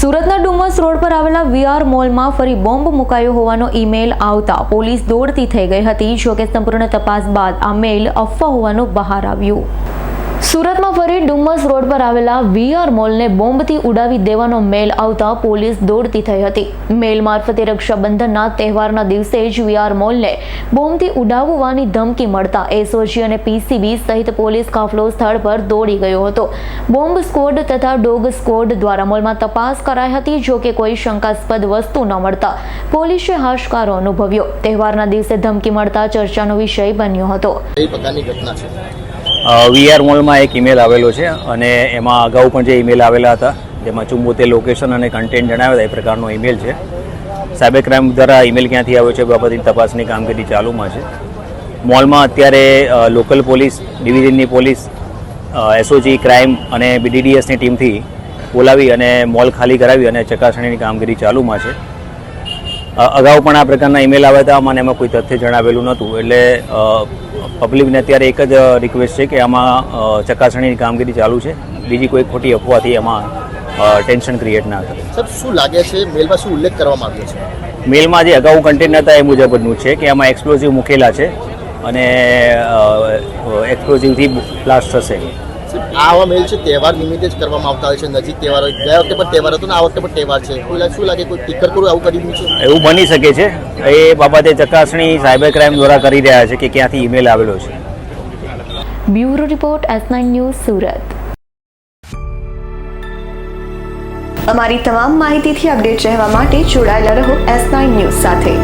સુરતના ડુમસ રોડ પર આવેલા વીઆર મોલમાં ફરી બોમ્બ મુકાયો હોવાનો ઈમેલ આવતા પોલીસ દોડતી થઈ ગઈ હતી, જોકે સંપૂર્ણ તપાસ બાદ આ મેલ અફવા હોવાનું બહાર આવ્યું. સુરતમાં ફરી ડુમસ રોડ પર આવેલા વીઆર મોલને બોમ્બથી ઉડાવી દેવાનો મેલ આવતા પોલીસ દોડતી થઈ હતી. મેલ મારફતે રક્ષાબંધનના તહેવારના દિવસે જ વીઆર મોલને બોમ્બથી ઉડાવવાની ધમકી મળતા એસઓજી અને પીસીબી સહિત પોલીસ કાફલો સ્થળ પર દોડી ગયો હતો. બોમ્બ સ્કોડ તથા ડોગ સ્કોડ દ્વારા મોલમાં તપાસ કરાઈ હતી, જો કે કોઈ શંકાસ્પદ વસ્તુ ન મળતા પોલીસે હાશકારો અનુભવ્યો. તહેવારના દિવસે ધમકી મળતા ચર્ચાનો વિષય બન્યો હતો. ઘટના છે? વીઆર મોલમાં એક ઈમેલ આવેલો છે અને એમાં અગાઉ પણ જે ઈમેલ આવેલા હતા, જેમાં ચુંબોતેર લોકેશન અને કન્ટેન્ટ જણાવ્યા હતા, એ પ્રકારનો ઈમેલ છે. સાયબર ક્રાઇમ દ્વારા ઈમેલ ક્યાંથી આવ્યો છે એ બાબતની તપાસની કામગીરી ચાલુમાં છે. મોલમાં અત્યારે લોકલ પોલીસ ડિવિઝનની પોલીસ એસઓજી ક્રાઇમ અને બીડીડીએસની ટીમથી બોલાવી અને મોલ ખાલી કરાવી અને ચકાસણીની કામગીરી ચાલુમાં છે. અગાઉ પણ આ પ્રકારના ઈમેલ આવ્યા હતા મને એમાં કોઈ તથ્ય જણાવેલું નહોતું. એટલે પબ્લિકને અત્યારે એક જ રિક્વેસ્ટ છે કે આમાં ચકાસણીની કામગીરી ચાલુ છે. બીજી કોઈ ખોટી અફવાથી એમાં ટેન્શન ક્રિએટ ના કરે સર શું લાગે છે મેલમાં શું ઉલ્લેખ કરવામાં આવ્યો છે? મેલમાં જે અગાઉ કન્ટેન્ટ હતા એ મુજબનું છે કે આમાં એક્સપ્લોઝિવ મૂકેલા છે અને એક્સપ્લોઝિવથી બ્લાસ્ટ થશે. આવા મેલ છે તહેવાર નિમિત્તે જ કરવામાં આવતા હોય છે નજીક તહેવાર હોય. ગયા વખતે પણ તહેવાર હતો ને આ વખતે પણ તહેવાર છે. કોઈ શું લાગે? કોઈ ટીકર કરું આવું કરી દીધું છે? એવું બની શકે છે. એ બાબતે ચકાસણી સાયબર ક્રાઇમ દ્વારા કરી રહ્યા છે કે ક્યાંથી ઈમેલ આવેલો છે. Bureau report S nine news Surat. અમારી તમામ માહિતીથી અપડેટ રહેવા માટે જોડાયેલા રહો એસ નાઇન ન્યૂઝ સાથે.